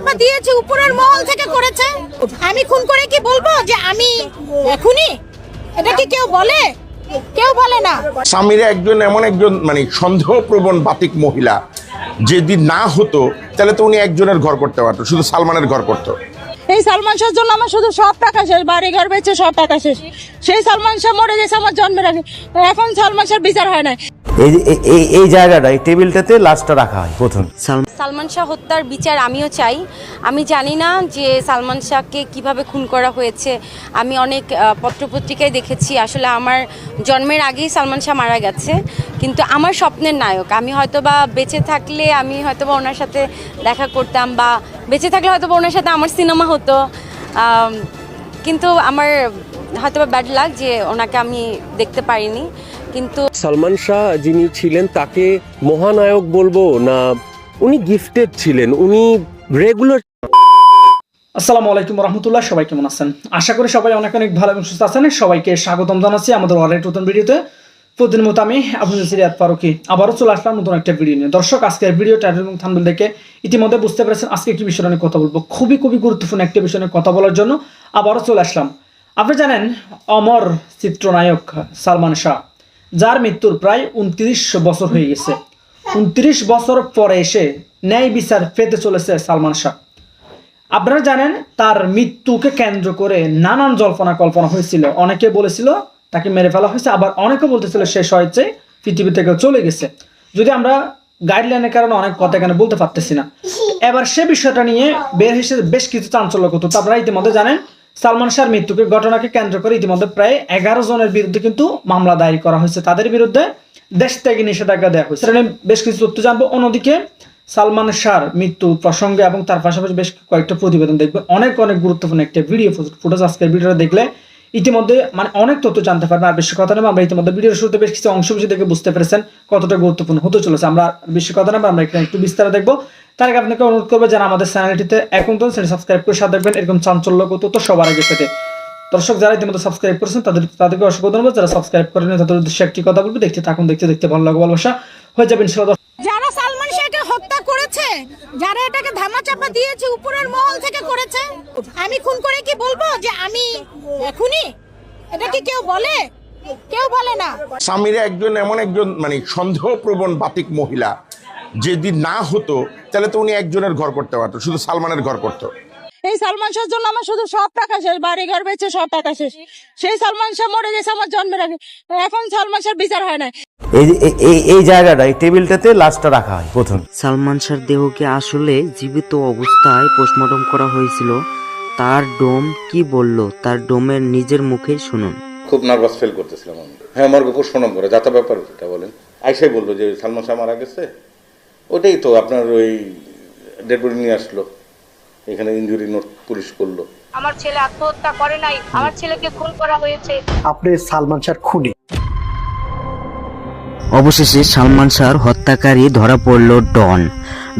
চাপা দিয়েছে উপরের মহল থেকে করেছে। আমি খুন করে কি বলব যে আমি খুনি এটা কি কেউ বলে? কেউ বলে না। স্বামীরা একজন এমন একজন মানে সন্দেহপ্রবণ বাতিক মহিলা। যদি না হতো তাহলে তো উনি একজনের ঘর করতে পারতো শুধু সালমানের ঘর করতো। এই সালমান শাহর জন্য আমার শুধু সব টাকা শেষ বাড়ি ঘর বেচে সব টাকা শেষ। সেই সালমান শাহ মরে গেছে আমার জন্মের আগে এখন সালমান শাহর বিচার হয় না এই এই- এই এই জায়গাটা এই টেবিলটাতে লাশটা রাখা হয় প্রথম। সালমান শাহ হত্যার বিচার আমিও চাই। আমি জানি না যে সালমান শাহকে কীভাবে খুন করা হয়েছে। আমি অনেক পত্রপত্রিকায় দেখেছি। আসলে আমার জন্মের আগেই সালমান শাহ মারা গেছে। কিন্তু আমার স্বপ্নের নায়ক, আমি হয়তোবা বেঁচে থাকলে আমি হয়তোবা ওনার সাথে দেখা করতাম বা বেঁচে থাকলে হয়তোবা ওনার সাথে আমার সিনেমা হতো। কিন্তু আমার হয়তোবা ব্যাড লাগ যে ওনাকে আমি দেখতে পারিনি। কিন্তু সালমান শাহ যিনি ছিলেন তাকে মহানায়ক বলব না উনি গিফটেড ছিলেন, উনি রেগুলার আসসালামু আলাইকুম রহমতুল্লাহ, সবাই কেমন আছেন? আশা করি সবাই অনেক অনেক ভালো এবং সুস্থ আছেন। সবাইকে স্বাগতম জানাচ্ছি আমাদের অনেক নতুন ভিডিওতে। প্রতিদিন মতো আমি আপনাদের সিরিয়াত ফারুকি আবারও চলে আসলাম নতুন একটা ভিডিও নিয়ে। দর্শক, আজকের ভিডিও টাইটেল এবং থাম্বনেল দেখে ইতিমধ্যে বুঝতে পেরেছেন আজকে একটি বিষয় নিয়ে কথা বলব। খুবই খুবই গুরুত্বপূর্ণ একটি বিষয় নিয়ে কথা বলার জন্য আবারও চলে আসলাম। আপনি জানেন, অমর চিত্রনায়ক সালমান শাহ, যার মৃত্যুর প্রায় উনত্রিশ বছর হয়ে গেছে। উনত্রিশ বছর পরে এসে ন্যায় বিচার পেতে চলেছে সালমান শাহ। আপনারা জানেন, তার মৃত্যুকে কেন্দ্র করে নানান জল্পনা কল্পনা হয়েছিল। অনেকে বলেছিল, তাকে মেরে ফেলা হয়েছে। আবার অনেকে বলতেছিল শেষ হয়েছে, পৃথিবী থেকে চলে গেছে। যদি আমরা গাইডলাইনের কারণে অনেক কথা এখানে বলতে পারতেছি না। এবার সে বিষয়টা নিয়ে বের হিসেবে বেশ কিছু চাঞ্চল্য করতো আপনারা ইতিমধ্যে জানেন, সালমান শাহর মৃত্যুকে ঘটনাকে কেন্দ্র করে ইতিমধ্যে প্রায় এগারো জনের বিরুদ্ধে কিন্তু মামলা দায়ের করা হয়েছে। তাদের বিরুদ্ধে দেশ থেকে নিষেধাজ্ঞা দেওয়া হয়েছে। সেটা বেশ কিছু তথ্য জানব। অন্যদিকে সালমান শাহর মৃত্যু প্রসঙ্গে এবং তার পাশাপাশি বেশ কয়েকটা প্রতিবেদন দেখবে। অনেক অনেক গুরুত্বপূর্ণ একটা ভিডিও ফুটেজ আজকের ভিডিওটা দেখলে ইতিমধ্যে মানে অনেক তথ্য জানতে পারবেন। আর বেশি কথা নেই আমরা ইতিমধ্যে ভিডিওর শুরুতে বেশ কিছু অংশ বেশি দেখে বুঝতে পেরেছেন কতটা গুরুত্বপূর্ণ হতে চলেছে। আমরা বেশি কথা নেই আমরা এখানে একটু বিস্তারে দেখব। তার আগে আপনাকে অনুরোধ করব, যারা আমাদের চ্যানেলটিতে এখন তো সাবস্ক্রাইব করে সাথে দেখবেন এরকম চাঞ্চল্য তথ্য সবার আগে পেতে। দর্শক যারা ইতিমধ্যে সাবস্ক্রাইব করেছেন তাদের তাদেরকে অসংখ্য ধন্যবাদ। যারা সাবস্ক্রাইব করেন তাদের উদ্দেশ্যে একটি কথা বলব। দেখতে থাকুন দেখতে দেখতে ভালো লাগবে ভালোবাসা হয়ে যাবে ইনশাআল্লাহ। যারা সালমান শাহকে হত্যা করেছে যারা এটাকে ধামাচাপা দিয়েছে উপরের মহল থেকে করেছে আমি খুন করে কি বলব যে আমি খুনি এটা কি কেউ বলে? কেউ বলে না। স্বামীরা একজন এমন একজন মানে সন্দেহপ্রবণ বাতিক মহিলা যদি না হতো তাহলে তো উনি একজনের ঘর করতে পারতো শুধু সালমানের ঘর করতো। এই সালমান শাহর জন্য আমার শুধু সব টাকা শেষ বাড়ি ঘর বেচে সব টাকা শেষ। সেই সালমান শাহ মরে গেছে আমার জন্মের আগে এখন সালমান শাহর বিচার হয় না এই এই- জায়গাটা এই টেবিলটাতে লাশটা রাখা হয় প্রথম। সালমান শাহর দেহকে আসলে জীবিত অবস্থায় পোস্টমর্টম করা হয়েছিল। তার ডোম কি বলল? তার ডোমের নিজের মুখে শুনুন। খুব নার্ভাস ফিল করতেছিলাম আমি। হ্যাঁ মর্গে পোষণম করে যাতা ব্যাপার এটা বলেন। আইসাই বলল যে সালমান শাহ মারা গেছে? ওটাই তো আপনার ওই ডেড বডি নিয়ে আসলো। এখানে ইঞ্জুরি নোট পুলিশ করল। আমার ছেলে আত্মহত্যা করে নাই আমার ছেলেকে খুন করা হয়েছে। আপনি সালমান শাহর খুনি। অবশেষে সালমান শাহর হত্যাকারী ধরা পড়ল ডন।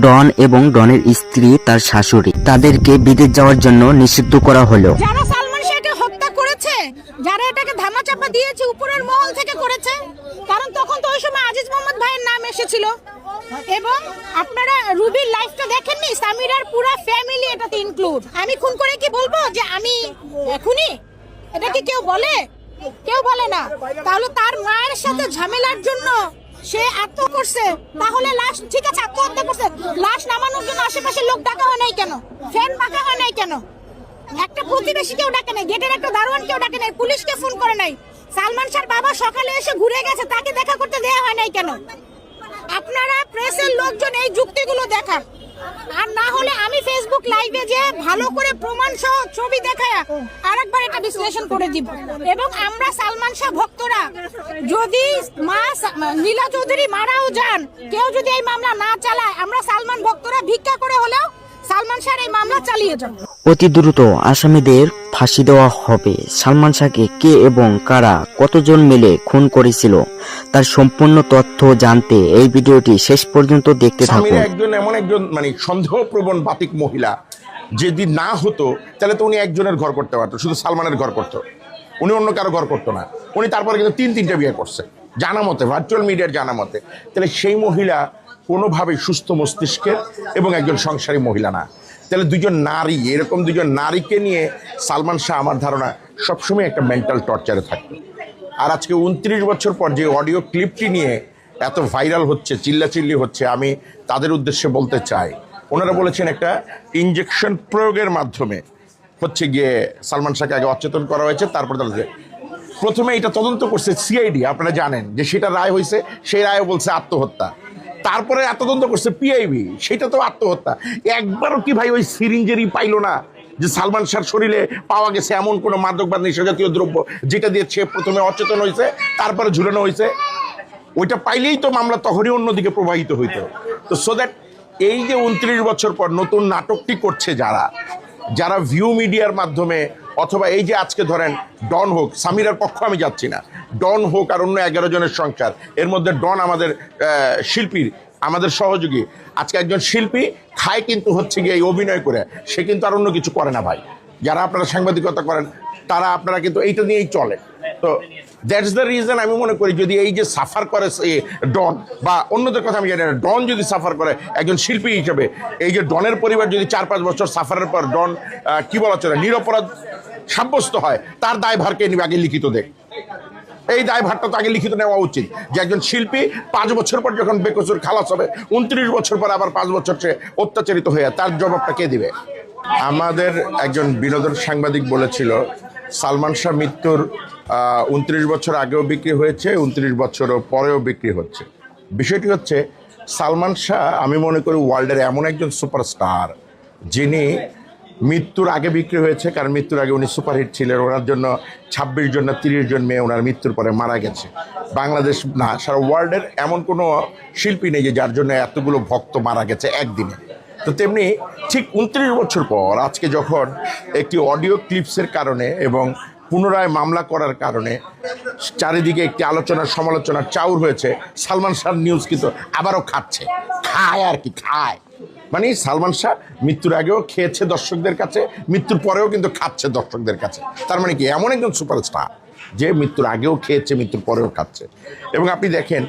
ডন এবং ডনের স্ত্রী তার শাশুড়ি। তাদেরকে বিদেশ যাওয়ার জন্য নিষিদ্ধ করা হলো। যারা সালমান শাহকে হত্যা করেছে যারা এটাকে ধামাচাপা দিয়েছে উপরের মহল থেকে করেছে কারণ তখন তো ওই সময় আজিজ মোহাম্মদ ভাইয়ের নাম এসেছিল। এবং আপনারা রুবির লাইফটা দেখেননি? সামিরার পুরো ফ্যামিলি এটাতে ইনক্লুড আমি খুন করে কি বলব যে আমি খুনি এটা কি কেউ বলে? কেউ বলে না। তাহলে তার মায়ের সাথে ঝামেলার জন্য সে আত্মহত্যা করছে। তাহলে লাশ, ঠিক আছে, আত্মহত্যা করছে। লাশ নামানোর জন্য আশেপাশের লোক ডাকা হয় নাই কেন? ফ্যান পাকা হয় নাই কেন? একটা প্রতিবেশী কেউ ডাকে নাই, গেটের একটা দারোয়ান কেউ ডাকে নাই, পুলিশকে ফোন করে নাই। সালমান শাহর বাবা সকালে এসে ঘুরে গেছে, তাকে দেখা করতে দেয়া হয় নাই কেন? আপনারা প্রেসের লোকজন এই যুক্তিগুলো দেখান। আর না হলে আমি ফেসবুক লাইভে যে ভালো করে প্রমাণ সহ ছবি দেখায় আরেকবার এটা বিশ্লেষণ করে দিব। এবং আমরা সালমান শাহ ভক্তরা, যদি মা নীলা চৌধুরী মারাও যান, কেউ যদি এই মামলা না চালায়, আমরা সালমান ভক্তরা ভিক্ষা করে হলেও সালমান শাহর এই মামলা চালিয়ে যাব। অতি দ্রুত আসামিদের ফাঁসি দেওয়া হবে। সালমান শাহকে কে এবং কারা কতজন মিলে খুন করেছিল তার সম্পূর্ণ তথ্য জানতে এই ভিডিওটি শেষ পর্যন্ত দেখতে থাকুন। একজন এমন একজন মানে সন্দেহপ্রবণ বাতিক মহিলা যদি না হতো তাহলে তো উনি একজনের ঘর করতে পারতো শুধু সালমানের ঘর করতো। উনি অন্য কারও ঘর করতো না। উনি তারপরে কিন্তু তিন তিনটা বিয়ে করছে জানা মতে ভার্চুয়াল মিডিয়ার জানা মতে। তাহলে সেই মহিলা কোনোভাবেই সুস্থ মস্তিষ্কের এবং একজন সংসারী মহিলা না। তাহলে দুজন নারী, এরকম দুজন নারীকে নিয়ে সালমান শাহ আমার ধারণা সবসময় একটা মেন্টাল টর্চারে থাকতো। আর আজকে উনত্রিশ বছর পর যে অডিও ক্লিপটি নিয়ে এত ভাইরাল হচ্ছে, চিল্লাচিল্লি হচ্ছে, আমি তাদের উদ্দেশ্যে বলতে চাই। ওনারা বলেছেন একটা ইঞ্জেকশন প্রয়োগের মাধ্যমে হচ্ছে গিয়ে সালমান শাহকে আগে অচেতন করা হয়েছে, তারপর তাদের প্রথমে এটা তদন্ত করছে সিআইডি আপনারা জানেন যে সেটা রায় হয়েছে, সেই রায় বলছে আত্মহত্যা। তারপরে এত তদন্ত করছে পিআইবি সেটা তো আত্মহত্যা। একবারও কি ভাই ওই সিরিঞ্জেরই পাইলো না যে সালমান শাহর শরীরে পাওয়া গেছে এমন কোনো মাদক বা নেশাজাতীয় দ্রব্য যেটা দিয়ে সে প্রথমে অচেতন হয়েছে, তারপরে ঝুলানো হয়েছে? ওইটা পাইলেই তো মামলা তখনই অন্যদিকে প্রবাহিত হইতো। তো সো দ্যাট এই যে উনত্রিশ বছর পর নতুন নাটকটি করছে যারা যারা ভিউ মিডিয়ার মাধ্যমে অথবা এই যে আজকে ধরেন ডন হোক, সামিরার পক্ষ আমি যাচ্ছি না। ডন হোক আর অন্য এগারো জনের সংসার এর মধ্যে ডন আমাদের শিল্পীর, আমাদের সহযোগী। আজকে একজন শিল্পী খায় কিন্তু হচ্ছে গিয়ে এই অভিনয় করে, সে কিন্তু আর অন্য কিছু করে না ভাই। যারা আপনারা সাংবাদিকতা করেন, তারা আপনারা কিন্তু এইটা নিয়েই চলে। তো দ্যাটস দ্য রিজন আমি মনে করি যদি এই যে সাফার করে ডন বা অন্যদের কথা আমি জানি না ডন যদি সাফার করে একজন শিল্পী হিসেবে, এই যে ডনের পরিবার যদি চার পাঁচ বছর সাফারের পর ডন কি বলা চলে, নিরপরাধ সাব্যস্ত হয়, তার দায়ভারকে নিবে আগে লিখিত দেখ। এই দায়ভারটা তো আগে লিখিত নেওয়া উচিত যে একজন শিল্পী পাঁচ বছর পর যখন বেকসুর খালাস হবে, উনত্রিশ বছর পর আবার পাঁচ বছর সে অত্যাচারিত হয়ে, তার জবাবটা কে দিবে? আমাদের একজন বিনোদন সাংবাদিক বলেছিল, সালমান শাহ মৃত্যুর উনত্রিশ বছর আগেও বিক্রি হয়েছে, উনত্রিশ বছর পরেও বিক্রি হচ্ছে। বিষয়টি হচ্ছে, সালমান শাহ, আমি মনে করি ওয়ার্ল্ডের এমন একজন সুপারস্টার যিনি মৃত্যুর আগে বিক্রি হয়েছে, কারণ মৃত্যুর আগে উনি সুপারহিট ছিলেন। ওনার জন্য ছাব্বিশ জন না তিরিশ জন মেয়ে ওনার মৃত্যুর পরে মারা গেছে। বাংলাদেশ না, সারা ওয়ার্ল্ডের এমন কোনো শিল্পী নেই যে যার জন্য এতগুলো ভক্ত মারা গেছে একদিনে। তো তেমনি ঠিক উনত্রিশ বছর পর, আজকে যখন একটি অডিও ক্লিপসের কারণে এবং পুনরায় মামলা করার কারণে চারিদিকে একটি আলোচনা, সমালোচনার চাউর হয়েছে। সালমান শাহ নিউজ কিন্তু আবারও খাচ্ছে। খায় আর কি, খায়। মানে সালমান শাহ মৃত্যুর আগেও খেয়েছে দর্শকদের কাছে, মৃত্যুর পরেও কিন্তু খাচ্ছে দর্শকদের কাছে। তার মানে কি? এমন একজন সুপারস্টার যে মৃত্যুর আগেও খেয়েছে, মৃত্যুর পরেও খাচ্ছে। এবং আপনি দেখেন,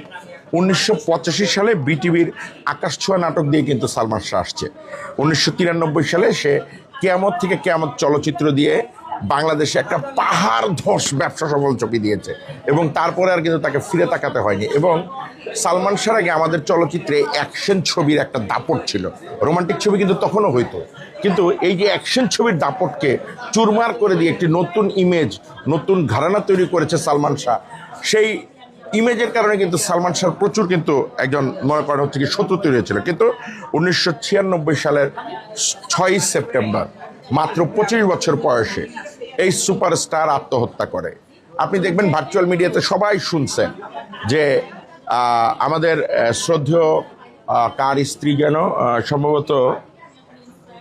উনিশশো পঁচাশি সালে বিটিভির আকাশ ছোঁয়া নাটক দিয়ে কিন্তু সালমান শাহ আসছে। উনিশশো তিরানব্বই সালে সে কেয়ামত থেকে কেয়ামত চলচ্চিত্র দিয়ে বাংলাদেশে একটা পাহাড় ধস ব্যবসা সফল চপি দিয়েছে এবং তারপরে আর কিন্তু তাকে ফিরে তাকাতে হয়নি। এবং সালমান শাহর আগে আমাদের চলচ্চিত্রে অ্যাকশন ছবির একটা দাপট ছিল। রোমান্টিক ছবি কিন্তু তখনও হইতো। কিন্তু এই যে অ্যাকশন ছবির দাপটকে চুরমার করে দিয়ে একটি নতুন ইমেজ নতুন ঘরানা তৈরি করেছে সালমান শাহ। সেই ইমেজের কারণে কিন্তু সালমান শাহ প্রচুর কিন্তু একজন মনে করেন হচ্ছে কি শত্রু তৈরি হয়েছিল। কিন্তু উনিশশো ছিয়ানব্বই সালের ছয়ই সেপ্টেম্বর, মাত্র পঁচিশ বছর বয়সে এই সুপারস্টার আত্মহত্যা করে। আপনি দেখবেন ভার্চুয়াল মিডিয়াতে সবাই শুনছেন যে আমাদের শ্রদ্ধেয় কার স্ত্রী যেন সম্ভবত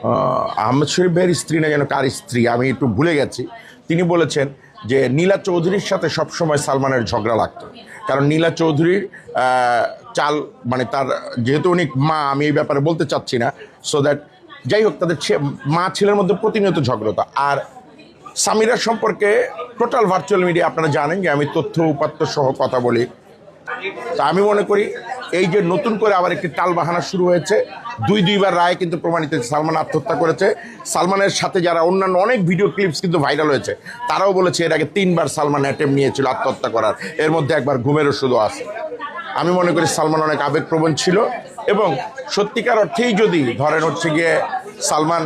আহ, আহমেদ শরীফ ভাইয়ের স্ত্রী না যেন কার স্ত্রী আমি একটু ভুলে গেছি। তিনি বলেছেন যে নীলা চৌধুরীর সাথে সবসময় সালমানের ঝগড়া লাগতো। কারণ নীলা চৌধুরীর চাল মানে তার যেহেতু উনি মা আমি এই ব্যাপারে বলতে চাচ্ছি না সো দ্যাট যাই হোক তাদের মা ছেলের মধ্যে প্রতিনিয়ত ঝগড়া আর সামিরা সম্পর্কে টোটাল ভার্চুয়াল মিডিয়া আপনারা জানেন যে আমি তথ্য উপাত্ত সহ কথা বলি। তা আমি মনে করি এই যে নতুন করে আবার একটি টাল বাহানা শুরু হয়েছে, দুই দুইবার রায় কিন্তু প্রমাণিত। সালমান আত্মহত্যা করেছে। সালমানের সাথে যারা অন্যান্য অনেক ভিডিও ক্লিপস কিন্তু ভাইরাল হয়েছে, তারাও বলেছে এর আগে তিনবার সালমান অ্যাটেম্প নিয়েছিল আত্মহত্যা করার। এর মধ্যে একবার ঘুমের ওষুধও আছে। আমি মনে করি সালমান অনেক আবেগপ্রবণ ছিল এবং সত্যিকার অর্থেই যদি ধরেন হচ্ছে গিয়ে সালমান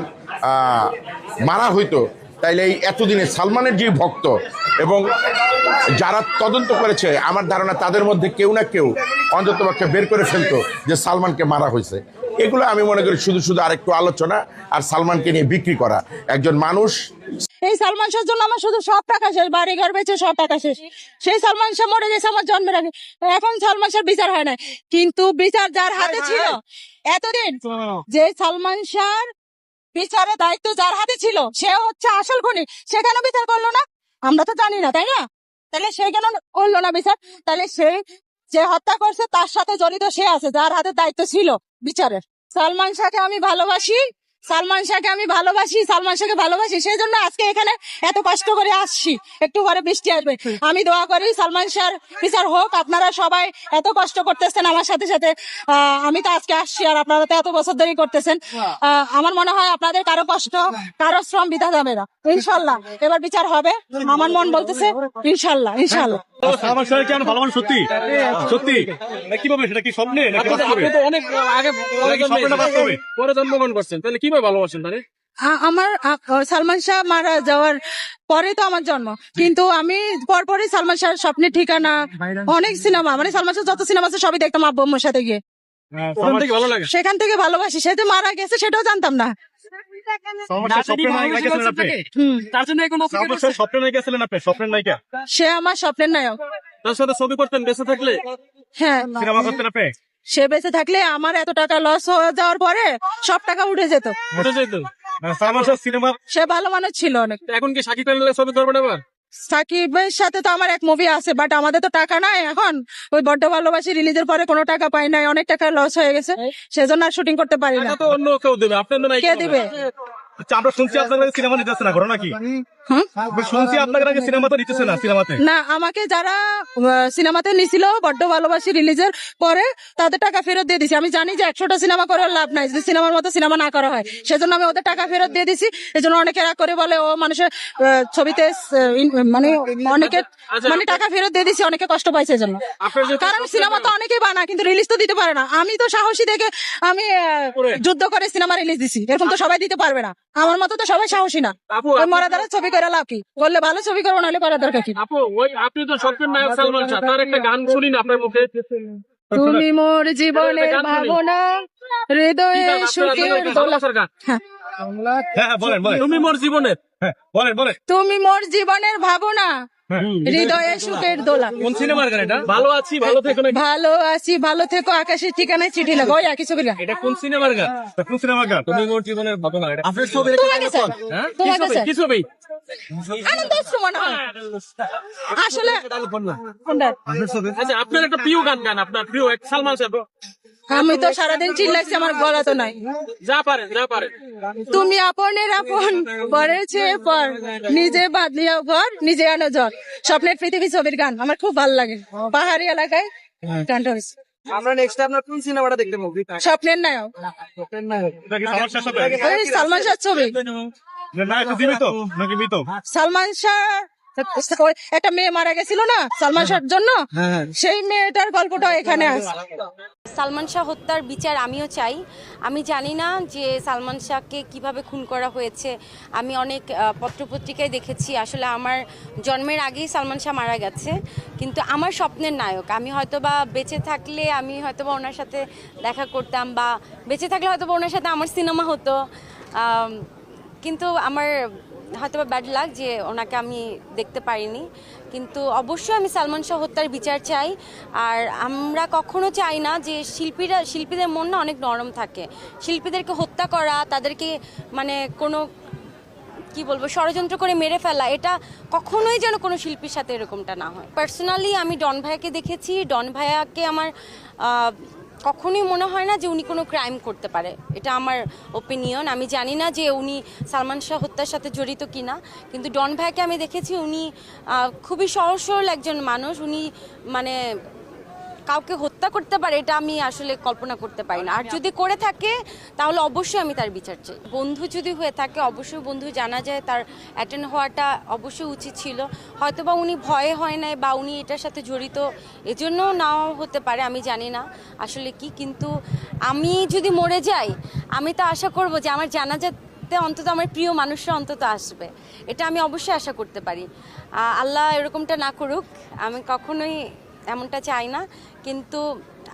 মারা হইতো তাইলে এই এতদিনে সালমানের যে ভক্ত এবং যারা তদন্ত করেছে আমার ধারণা তাদের মধ্যে কেউ না কেউ অন্ততপক্ষে বের করে ফেলতো যে সালমানকে মারা হয়েছে। এগুলো আমি মনে করি শুধু শুধু আরেকটু আলোচনা আর সালমানকে নিয়ে বিক্রি করা। একজন মানুষ এই সালমান শাহর জন্য আমার শুধু সব টাকা শেষ বাড়ি ঘর বেচে সব টাকা শেষ। সেই সালমান শাহ মরে গেছে আমার জন্মের আগে। এখন সালমান শাহর বিচার হয় না কিন্তু বিচার যার হাতে ছিল এতদিন যে সালমান শাহর বিচারের দায়িত্ব যার হাতে ছিল সে হচ্ছে আসল খুনি। সে কেন বিচার করল না? আমরা তো জানি না, তাই না? তাহলে সে কেন করল না বিচার? তাহলে সে যে হত্যা করছে, তার সাথে জড়িত সে আছে, যার হাতে দায়িত্ব ছিল বিচারের। সালমান শাহকে আমি ভালোবাসি। সালমান শাহকে আমি ভালোবাসি সালমান শাহকে ভালোবাসি সেই জন্য আজকে এখানে এত কষ্ট করে আসছি। একটু পরে বৃষ্টি আসবে। আমি দোয়া করি সালমান শাহর বিচার হোক আপনারা সবাই এত কষ্ট করতেছেন আমার সাথে সাথে। আমি তো আজকে আসছি আর আপনারা তো এত বছর ধরেই করতেছেন। আমার মনে হয় আপনাদের কারও কষ্ট কারও শ্রম বিধা যাবে না। ইনশাল্লাহ এবার বিচার হবে। আমার মন বলতেছে ইনশাল্লাহ ইনশাল্লাহ। ভালো সত্যি? সত্যি? কীভাবে সেটা কি স্বপ্নে অনেক আগে নাকি স্বপ্নটা বাস্তবে? পরে জন্মগ্রহণ করছেন। তাহলে কীভাবে ভালোবাসেন আ- আমার সালমান শাহ মারা যাওয়ার পরে তো আমার জন্ম। কিন্তু আমি পরপরই সালমান শাহর স্বপ্নের ঠিকানা অনেক সিনেমা মানে সালমান শাহ যত সিনেমা আছে সবই দেখতাম আব্বু আম্মুর সাথে গিয়ে। লাগে। সেখান থেকে ভালোবাসি। সে যে মারা গেছে সেটাও জানতাম না। তার সে আমার স্বপ্নের নায়ক। তার সাথে ছবি করতেন বেঁচে থাকলে? হ্যাঁ। সিনেমা করতেন আপনি? সে বেঁচে থাকলে আমার এত টাকা লস হয়ে যাওয়ার পরে সব টাকা উঠে যেত। উঠে যেত? সালমান শাহ সিনেমা সে ভালো মানুষ ছিল অনেক। এখন কি সাকিব খানের ছবি এবার সাকিবের সাথে তো আমার এক মুভি আছে বাট আমাদের তো টাকা নাই এখন। ওই বড্ড ভালোবাসি রিলিজের পরে কোনো টাকা পাই নাই অনেক টাকা লস হয়ে গেছে। সেজন্য আর শুটিং করতে পারি না। তো অন্য কেউ দেবে আপনার কে দিবে? আচ্ছা আমরা শুনছি আপনার সিনেমা নিতেছে না ঘটনা কি শুনছি আপনাকে নাকি সিনেমাতে নিতেছে না সিনেমাতে। না আমাকে যারা সিনেমাতে নিছিল বড্ড ভালোবাসি রিলিজের পরে তাদের টাকা ফেরত দিয়ে দিছি। আমি জানি যে একশোটা সিনেমা করে লাভ নাই যদি সিনেমার মতো সিনেমা না করা হয়। সেজন্য আমি ওদের টাকা ফেরত দিয়ে দিছি। এই জন্য অনেকে রাগ করে বলে ও মানুষের ছবিতে মানে অনেকে মানে টাকা ফেরত দিয়ে দিছি অনেকে কষ্ট পাইছে এই জন্য কারণ সিনেমা তো অনেকেই বানায় কিন্তু রিলিজ তো দিতে পারে না। আমি তো সাহসী দেখে আমি যুদ্ধ করে সিনেমা রিলিজ দিছি। এরকম তো সবাই দিতে পারবে না। আমার মতো তো সবাই সাহসী না। ওই মরাদারের ছবি করে লাভ কি? করলে ভালো ছবি করব নাহলে করার দরকার কি? আপু ওই আপনি তো নায়ক সালমান শাহ তার একটা গান শুনি না আপনার মুখে। তুমি মোর জীবনের ভাবনা হৃদয়ে? সুখের দোলা হ্যাঁ। হ্যাঁ হ্যাঁ তুমি মোর জীবনের। হ্যাঁ বলেন বলেন। তুমি মোর জীবনের ভাবনা। হৃদয়ে সুখের দোলা। কোন সিনেমার গান এটা? ভালো আছি ভালো থেকো ভালো আছি ভালো থেকো আকাশের ঠিকানায় চিঠি লাগো ওই একই ছবি গান এটা কোন সিনেমার গান? কোন সিনেমা গান? তুমি মোর জীবনের ভাবনা এটা আপনার ছবি তোমাকে স্যার হ্যাঁ? কি ছবি? হয়। আসলে আচ্ছা আপনার একটা প্রিয় গান গান আপনার প্রিয় এক সালমান আমি তো সারাদিন চিল্লাচ্ছি আমার গলা তো নাই। যা পারেন যা পারেন। তুমি আপনের আপন পরের চেয়ে পর। নিজে বাদলিয়াও ঘর নিজে আনো জল স্বপ্নের পৃথিবী ছবির গান আমার খুব ভালো লাগে। পাহাড়ি এলাকায় গানটা হয়েছে। আমরা নেক্সট আপনার কোন সিনেমাটা দেখতে মুভি স্বপ্নের নায়ক। এটা কি সালমান শাহ ছবি? না একটু জীবিত নাকি মৃত? সালমান শাহ একটা মেয়ে মারা গেছিল না সালমান শাহর জন্য? সেই মেয়েটার গল্পটা এখানে আছে সালমান শাহ হত্যার বিচার আমিও চাই। আমি জানি না যে সালমান শাহকে কীভাবে খুন করা হয়েছে। আমি অনেক পত্রপত্রিকায় দেখেছি। আসলে আমার জন্মের আগেই সালমান শাহ মারা গেছে। কিন্তু আমার স্বপ্নের নায়ক আমি হয়তোবা বেঁচে থাকলে আমি হয়তোবা ওনার সাথে দেখা করতাম বা বেঁচে থাকলে হয়তোবা ওনার সাথে আমার সিনেমা হতো। কিন্তু আমার হয়তো বা ব্যাড লাগ যে ওনাকে আমি দেখতে পারিনি। কিন্তু অবশ্যই আমি সালমান শাহ হত্যার বিচার চাই। আর আমরা কখনো চাই না যে শিল্পীরা, শিল্পীদের মন না অনেক নরম থাকে। শিল্পীদেরকে হত্যা করা, তাদেরকে মানে কোনো, কি বলব, ষড়যন্ত্র করে মেরে ফেলা, এটা কখনোই যেন কোনো শিল্পীর সাথে এরকমটা না হয়। পার্সোনালি আমি ডন ভাইয়াকে দেখেছি। ডন ভাইয়াকে আমার কখনোই মনে হয় না যে উনি কোনো ক্রাইম করতে পারে। এটা আমার ওপিনিয়ন আমি জানি না যে উনি সালমান শাহ হত্যার সাথে জড়িত কি না কিন্তু ডন ভাইকে আমি দেখেছি, উনি খুবই সহজ সরল একজন মানুষ। উনি মানে কাউকে হত্যা করতে পারে, এটা আমি আসলে কল্পনা করতে পারি না। আর যদি করে থাকে, তাহলে অবশ্যই আমি তার বিচার চাই। বন্ধু যদি হয়ে থাকে, অবশ্যই বন্ধু জানা যায় তার অ্যাটেন্ড হওয়াটা অবশ্যই উচিত ছিল। হয়তো বা উনি ভয়ে হয় নাই বা উনি এটার সাথে জড়িত এজন্যও নাও হতে পারে, আমি জানি না আসলে কি, কিন্তু আমি যদি মরে যাই, আমি তো আশা করব যে আমার জানা জানাজাতে অন্তত আমার প্রিয় মানুষরা অন্তত আসবে। এটা আমি অবশ্যই আশা করতে পারি। আল্লাহ এরকমটা না করুক, আমি কখনোই এমনটা চাই না। কিন্তু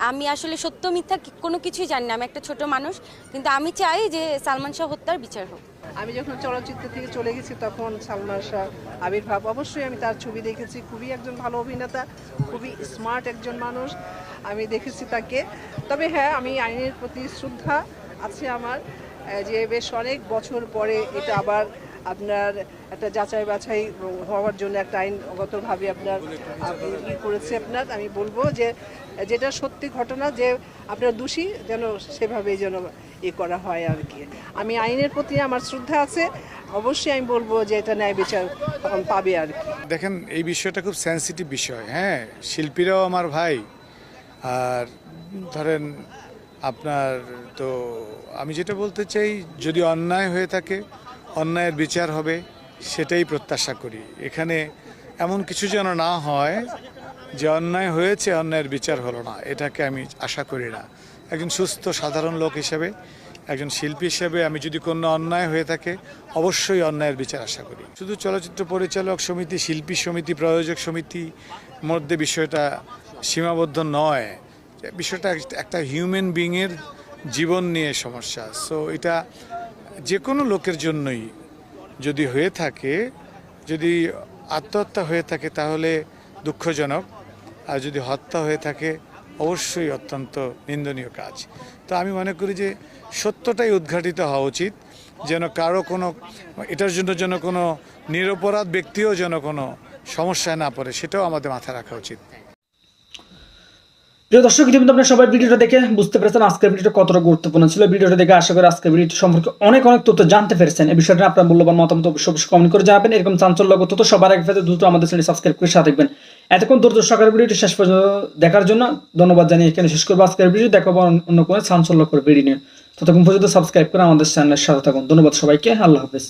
আমি আসলে সত্য মিথ্যা কোনো কিছুই জানি না। আমি একটা ছোট মানুষ, কিন্তু আমি চাই যে সালমান শাহ হত্যার বিচার হোক। আমি যখন চলচ্চিত্র থেকে চলে গেছি তখন সালমান শাহ আবির্ভাব অবশ্যই আমি তার ছবি দেখেছি। খুবই একজন ভালো অভিনেতা, খুবই স্মার্ট একজন মানুষ। আমি দেখেছি তাকে। তবে হ্যাঁ আমি আইনের প্রতি শ্রদ্ধা আছে আমার। যে বেশ অনেক বছর পরে এটা আবার আপনার একটা যাচাই বাছাই হওয়ার জন্য একটা আইনগতভাবে আপনার, আপনি ই করেছে আপনার, আমি বলব যে যেটা সত্যি ঘটনা যে আপনার দোষী যেন সেভাবেই যেন ই করা হয় আর কি। আমি আইনের প্রতি আমার শ্রদ্ধা আছে, অবশ্যই আমি বলব যে এটা ন্যায় বিচার পাবে আর কি। দেখেন, এই বিষয়টা খুব সেন্সিটিভ বিষয় হ্যাঁ? শিল্পীরাও আমার ভাই, আর ধরেন আপনার তো, আমি যেটা বলতে চাই, যদি অন্যায় হয়ে থাকে অন্যায়ের বিচার হবে, সেটাই প্রত্যাশা করি। এখানে এমন কিছু যেন না হয় যে অন্যায় হয়েছে, অন্যায়ের বিচার হলো না। এটাকে আমি আশা করি না। একজন সুস্থ, সাধারণ লোক হিসেবে, একজন শিল্পী হিসেবে আমি যদি কোনো অন্যায় হয়ে থাকে, অবশ্যই অন্যায়ের বিচার আশা করি। শুধু চলচ্চিত্র পরিচালক সমিতি, শিল্পী সমিতি, প্রযোজক সমিতি মধ্যে বিষয়টা সীমাবদ্ধ নয়। বিষয়টা একটা হিউম্যান বিংয়ের জীবন নিয়ে সমস্যা। সো এটা কোনো লোকের জন্যই যদি হয়ে থাকে, যদি আত্মহত্যা হয়ে থাকে তাহলে দুঃখজনক, আর যদি হত্যা হয়ে থাকে অবশ্যই অত্যন্ত নিন্দনীয় কাজ। তো আমি মনে করি যে সত্যটাই উদ্ঘাটিত হওয়া উচিত, যেন কারও কোনো, এটার জন্য যেন কোনো নিরপরাধ ব্যক্তিও যেন কোনো সমস্যায় না পড়ে, সেটাও আমাদের মাথায় রাখা উচিত। প্রিয় দর্শক, ইতিমধ্যে আপনারা সবাই ভিডিওটা দেখে বুঝতে পেরেছেন আজকের ভিডিওটা কতটা গুরুত্বপূর্ণ ছিল। ভিডিওটা দেখে আশা করি আজকের ভিডিওটি সম্পর্কে অনেক অনেক তথ্য জানতে পেরেছেন। এই বিষয়টা আপনার মূল্যবান মতামত অবশ্যই অবশ্যই কমেন্ট করে জানাবেন। এরকম চাঞ্চল্যগত তথ্য সবার আগে পেতে দ্রুত আমাদের চ্যানেল সাবস্ক্রাইব করে সাথে দেখবেন এতক্ষণ দ্রুত সকালের ভিডিওটি শেষ পর্যন্ত দেখার জন্য ধন্যবাদ জানিয়ে এখানে শেষ করব আজকের ভিডিও। দেখাবো অন্য কোনো চাঞ্চল্যকর ভিডিও নিয়ে। ততক্ষণ পর্যন্ত সাবস্ক্রাইব করে আমাদের চ্যানেলের সাথে থাকুন। ধন্যবাদ সবাইকে। আল্লাহ হাফেজ।